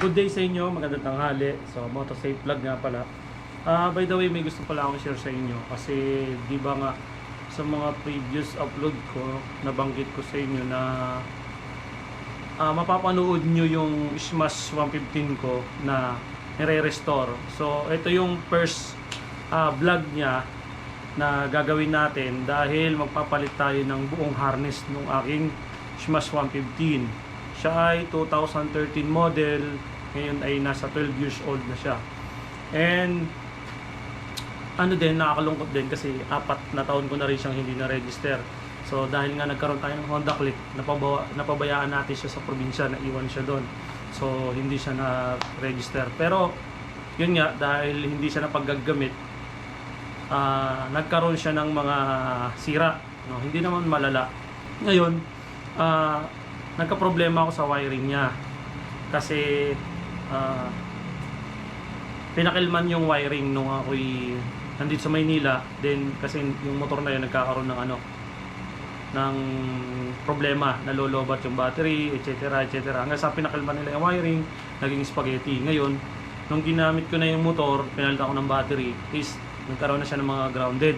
good day sa inyo, magandang tanghali. So, Motosafe Vlog nga pala. Ah, by the way, may gusto pala akong share sa inyo kasi di ba nga sa mga previous upload ko, nabanggit ko sa inyo na ah, mapapanood nyo yung Smash 115 ko na nire-restore. So, ito yung first ah, vlog niya na gagawin natin dahil magpapalit tayo ng buong harness ng aking Smash 115. Siya ay 2013 model, ngayon ay nasa 12 years old na siya. And ano din, nakakalungkot din kasi apat na taon ko na rin siyang hindi na-register. So dahil nga nagkaroon tayo ng Honda Click, napabawa, napabayaan natin siya sa probinsya, naiwan siya doon. So hindi siya na-register. Pero yun nga, dahil hindi siya napaggagamit, ah, nagkaroon siya ng mga sira. No? Hindi naman malala. Ngayon, ah, nagka-problema ako sa wiring niya. Kasi ah, pinakilman yung wiring nung ako'y nandito sa Maynila. Then kasi yung motor na yun nagkakaroon ng ano ng problema, nalolobat yung battery, etc. etc. Hanggang sa pinakilman nila yung wiring, naging spaghetti. Ngayon, nung ginamit ko na yung motor, pinalitan ko ng battery, is nagkaroon na siya ng mga grounded.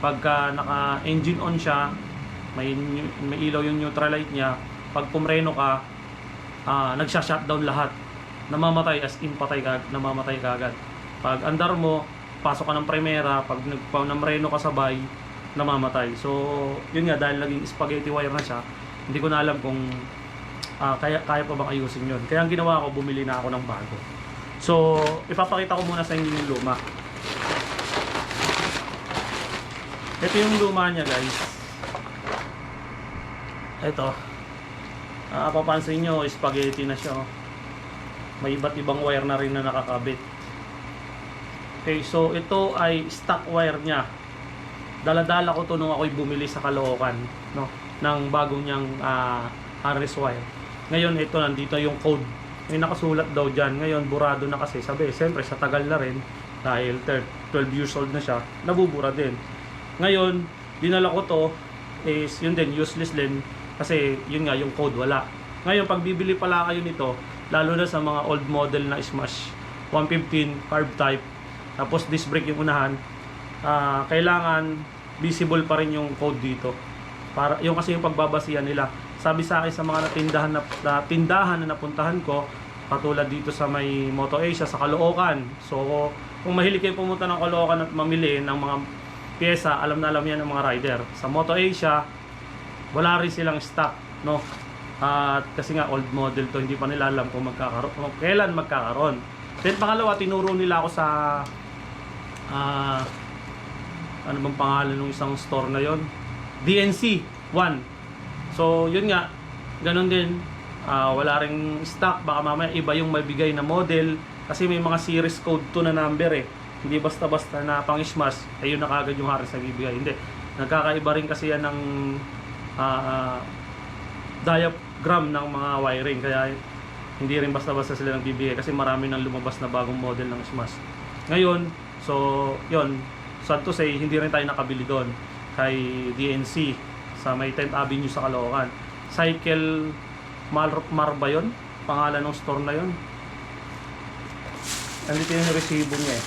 Pagka naka-engine on siya, may, may ilaw yung neutral light niya, pag pumreno ka, ah nagsha-shutdown lahat. Namamatay as in patay ka, namamatay ka agad. Pag andar mo, pasok ka ng primera, pag nagpamreno ka sabay, namamatay. So, yun nga dahil naging spaghetti wire na siya, hindi ko na alam kung ah, kaya kaya pa bang ayusin yun. Kaya ang ginawa ko, bumili na ako ng bago. So, ipapakita ko muna sa inyo yung luma. Ito yung luma niya, guys. Ito. Ah, papansin nyo, spaghetti na siya. oh. May iba't ibang wire na rin na nakakabit. Okay, so ito ay stock wire niya. Daladala ko to nung ako'y bumili sa Caloocan, no, ng bagong niyang ah, harness wire. Ngayon ito nandito yung code. May nakasulat daw diyan. Ngayon burado na kasi. Sabi, siyempre sa tagal na rin dahil thir- 12 years old na siya, nabubura din. Ngayon, dinala ko to is yun din useless din kasi yun nga yung code wala. Ngayon pag bibili pala kayo nito, lalo na sa mga old model na Smash 115 carb type tapos disc brake yung unahan, ah, kailangan visible pa rin yung code dito. Para yung kasi yung pagbabasihan nila. Sabi sa akin sa mga natindahan na, na tindahan na napuntahan ko, katulad dito sa may Moto Asia sa Caloocan. So, kung mahilig kayo pumunta ng Caloocan at mamili ng mga pyesa, alam na alam yan ng mga rider. Sa Moto Asia, wala rin silang stock, no? At kasi nga old model to, hindi pa nila alam kung magkakaroon, kung kailan magkakaroon. Then pangalawa, tinuro nila ako sa ah ano bang pangalan ng isang store na yon? DNC 1. So, yun nga, ganun din. Ah, wala ring stock, baka mamaya iba yung mabigay na model kasi may mga series code to na number eh. Hindi basta-basta na pang smash, ayun na kagad yung haris na bibigay. Hindi. Nagkakaiba rin kasi yan ng ah, diagram ng mga wiring kaya hindi rin basta-basta sila nagbibigay kasi marami nang lumabas na bagong model ng Smash. Ngayon, so, yon sad to say, hindi rin tayo nakabili doon kay DNC sa may 10th Avenue sa Caloocan. Cycle Mar, Mar yun? Pangalan ng store na yun. Andito yung resibo niya eh.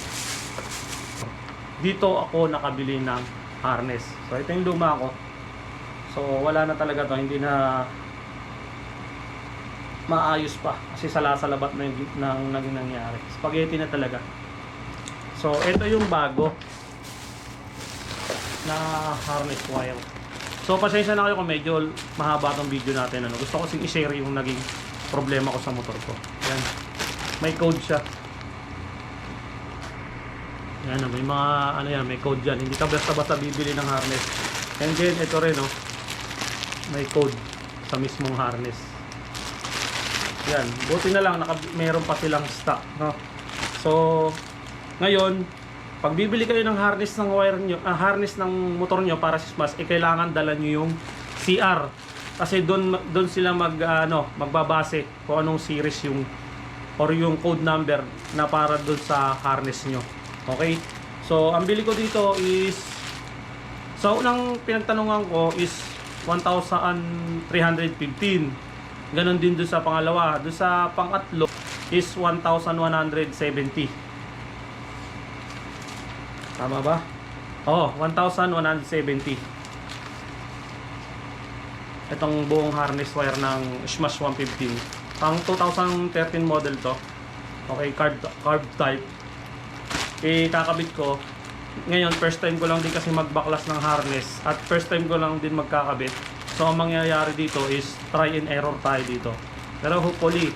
Dito ako nakabili ng harness. So, ito yung luma ko. So, wala na talaga to. Hindi na maayos pa. Kasi salasalabat na yung nang, naging nangyari. Spaghetti na talaga. So, ito yung bago na harness wire. So, pasensya na kayo kung medyo mahaba tong video natin. Ano. Gusto ko kasing i-share yung naging problema ko sa motor ko. Yan. May code siya. Yan, may mga ano yan, may code yan. Hindi ka basta-basta bibili ng harness. And then, ito rin, no. May code sa mismong harness. Yan, buti na lang naka, meron pa silang stock, no. So, ngayon, pag bibili kayo ng harness ng wire nyo, ah, harness ng motor nyo para sa Smash, eh kailangan dala nyo yung CR. Kasi doon doon sila mag ano, magbabase kung anong series yung or yung code number na para doon sa harness nyo. Okay? So, ang bili ko dito is So, unang pinagtanungan ko is 1,315. Ganon din doon sa pangalawa. Doon sa pangatlo, is 1,170. Tama ba? Oo, 1,170. Itong buong harness wire ng Smash 115. Pang 2013 model to. Okay, carb, carb type. Ikakabit ko. Ngayon, first time ko lang din kasi magbaklas ng harness. At first time ko lang din magkakabit. So, ang mangyayari dito is try and error tayo dito. Pero hopefully,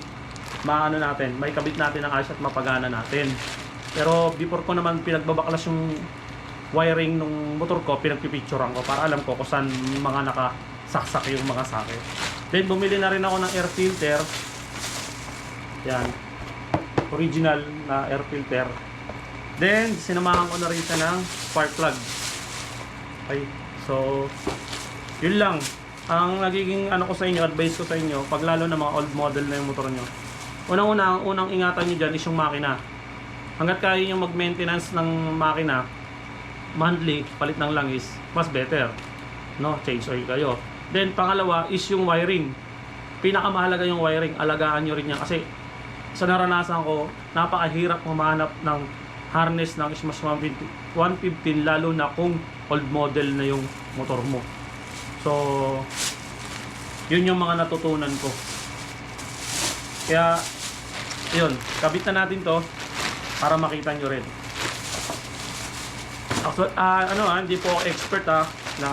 maano natin, may kabit natin ang ayos at mapagana natin. Pero before ko naman pinagbabaklas yung wiring ng motor ko, pinagpipicturean ko para alam ko kung saan mga nakasaksak yung mga sakit. Then bumili na rin ako ng air filter. Yan. Original na air filter. Then sinamahan ko na rin siya ng spark plug. Okay. So, yun lang. Ang nagiging ano ko sa inyo, advice ko sa inyo, pag lalo na mga old model na yung motor nyo, unang-una, ang unang ingatan nyo dyan is yung makina. Hanggat kaya nyo mag-maintenance ng makina, monthly, palit ng langis, mas better. No, change oil kayo. Then, pangalawa is yung wiring. Pinakamahalaga yung wiring, alagaan nyo rin yan. Kasi, sa naranasan ko, napakahirap humanap ng harness ng Smash 115, 115 lalo na kung old model na yung motor mo. So, yun yung mga natutunan ko. Kaya, yun, kabit na natin to para makita nyo rin. Actually, ah, ano ah, hindi po ako expert ah, na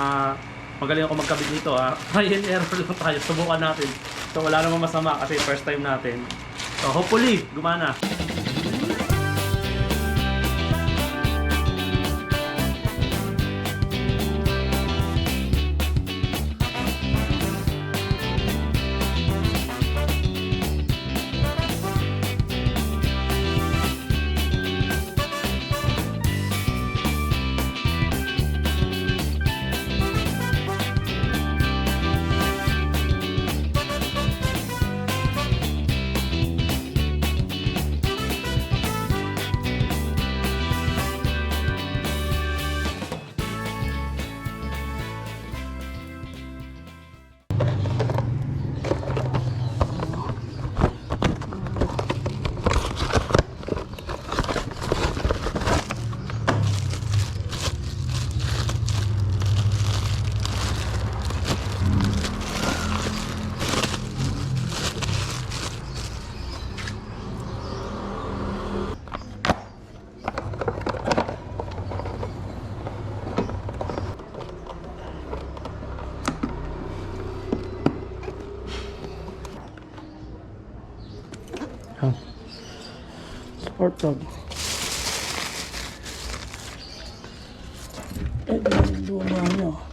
magaling ako magkabit nito ah. Try and error lang tayo, subukan natin. So wala namang masama kasi first time natin. So hopefully, gumana. Spark plug. Eh, luma nyo.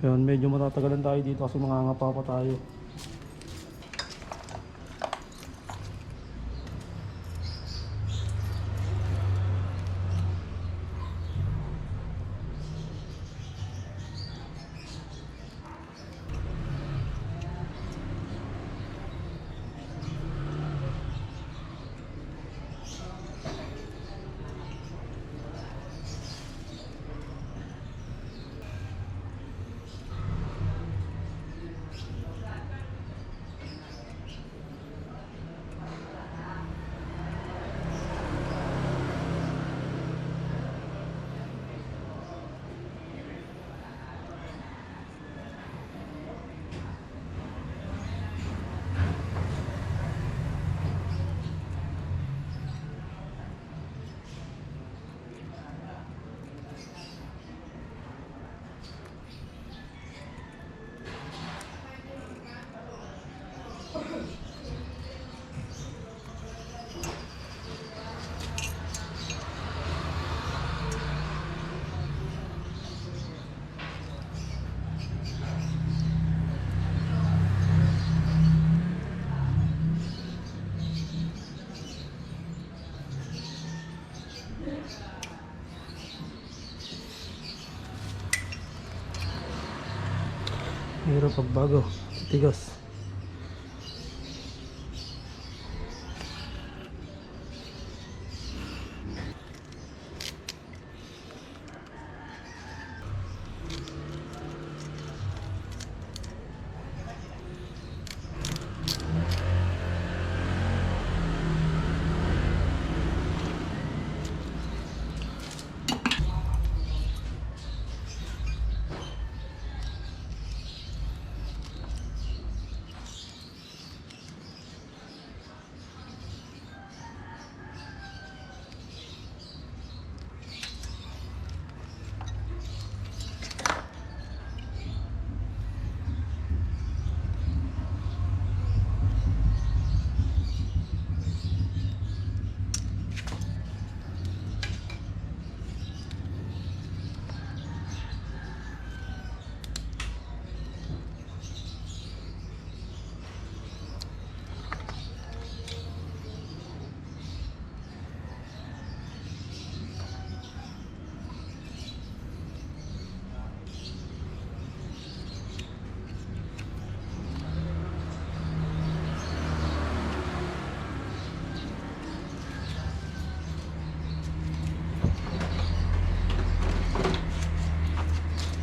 Yun, medyo matatagalan tayo dito kasi mangangapa pa tayo. Pero pag bago,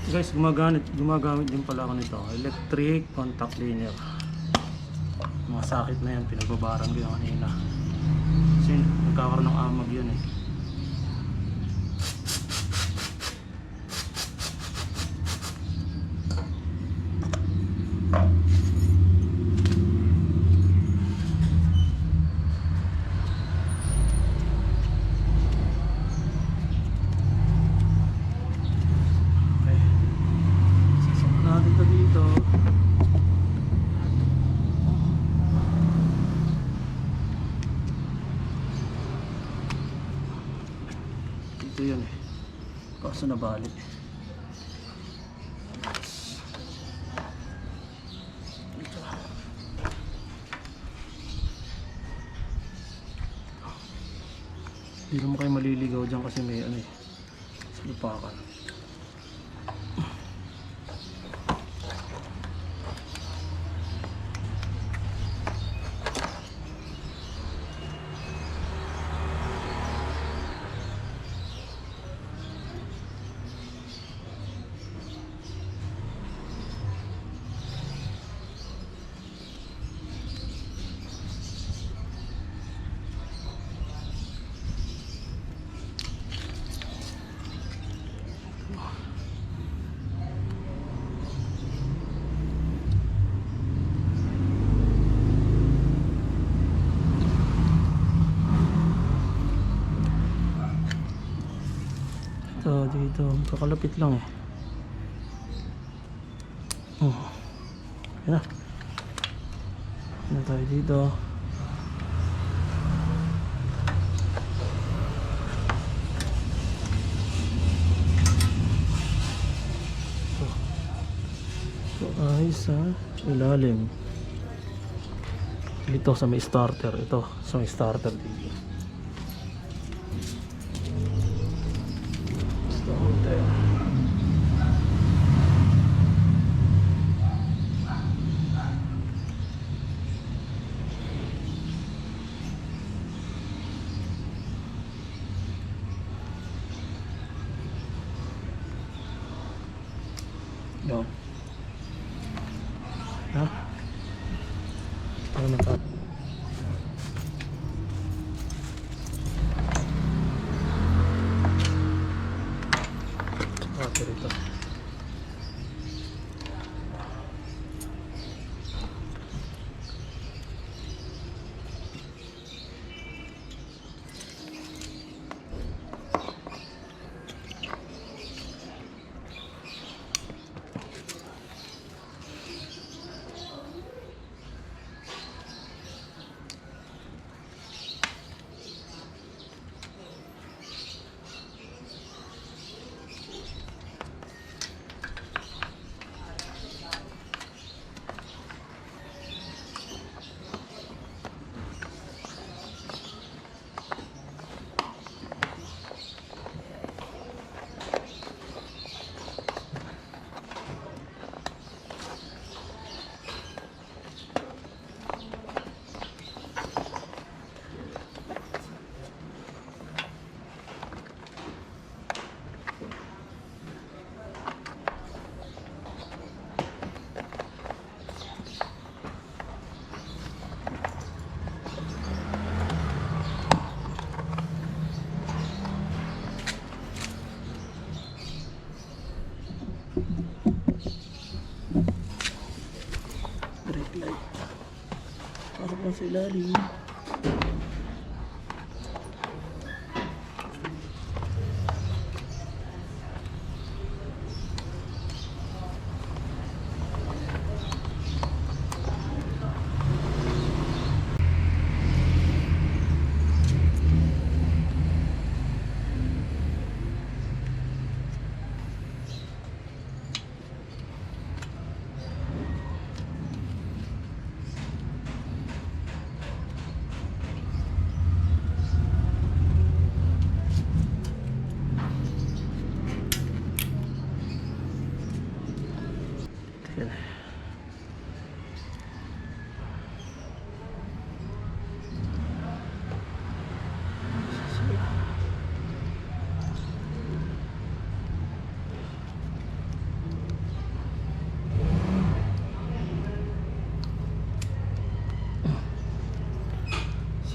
Guys, gumagamit, gumagamit din pala ako nito. Electric contact cleaner. Mga sakit na yan, pinagbabarang yung kanina. Kasi nagkakaroon ng amag yun eh. Okay. Sasok natin to dito. Dito yun eh. Kaso nabali. Dito. Hindi naman kayo maliligaw dyan kasi may ano eh. Sa lupakan. Ito, dito. Kakalapit lang eh. Oh. Yan na. Yan na tayo dito. Ito. Ito ay sa ilalim. Dito sa may starter. Ito, sa may starter dito. Para pa sa ilalim. Yan.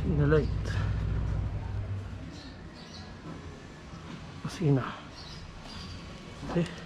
Signal light. Okay.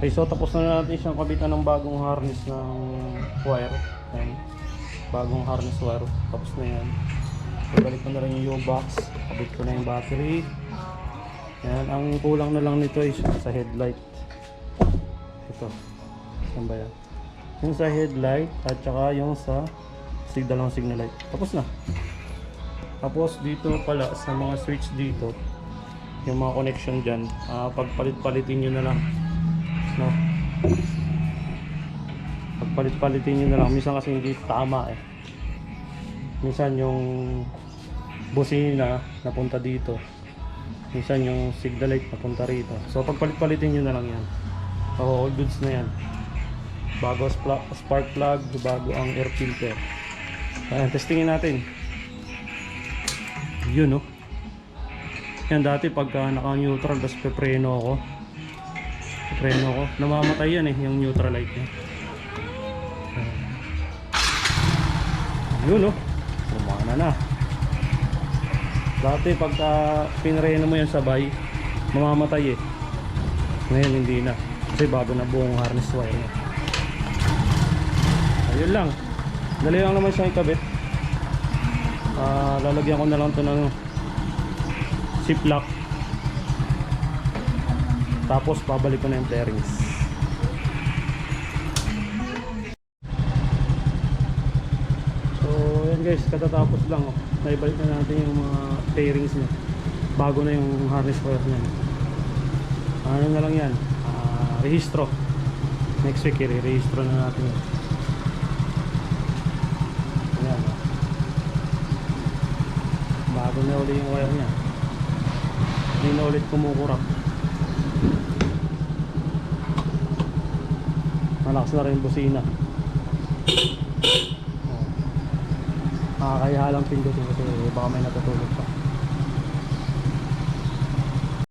Okay, so tapos na natin siyang kabitan ng bagong harness ng wire. Ayan. Bagong harness wire. Tapos na yan. Ibalik ko na rin yung U-box. Kabit ko na yung battery. Yan. Ang kulang na lang nito is sa headlight. Ito. Saan ba yan? Yung sa headlight at saka yung sa signal ng signal light. Tapos na. Tapos dito pala sa mga switch dito, yung mga connection dyan, ah, pagpalit-palitin nyo na lang. No? Pagpalit-palitin nyo na lang. Minsan kasi hindi tama eh. Minsan yung busina napunta dito. Minsan yung signal light napunta rito. So pagpalit-palitin nyo na lang yan. So all goods na yan. Bago spark plug, bago ang air filter. Ayan, testingin natin. Yun no. Yan dati pagka naka-neutral tapos pepreno ako. Pepreno ako. Namamatay yan eh, yung neutral light niya. Ayan. Yun no. Kumana na. Dati pagka pinreno mo yan sabay, mamamatay eh. Ngayon hindi na. Kasi bago na buong harness wire niya. Ayun lang. Dali lang naman siyang ikabit. Ah, lalagyan ko na lang to ng ziplock. Tapos babalik ko na yung bearings. So, yan guys, katatapos lang oh. Naibalik na natin yung mga bearings niya. Bago na yung harness wire niya. Ano na lang yan? Ah, rehistro. Next week, i-rehistro na natin yan. Ayan, oh. Bago na uli yung wire niya. Hindi na ulit kumukurap. Malakas na rin yung busina. Oh. Nakakahiya lang pindutin kasi baka may natutulog pa.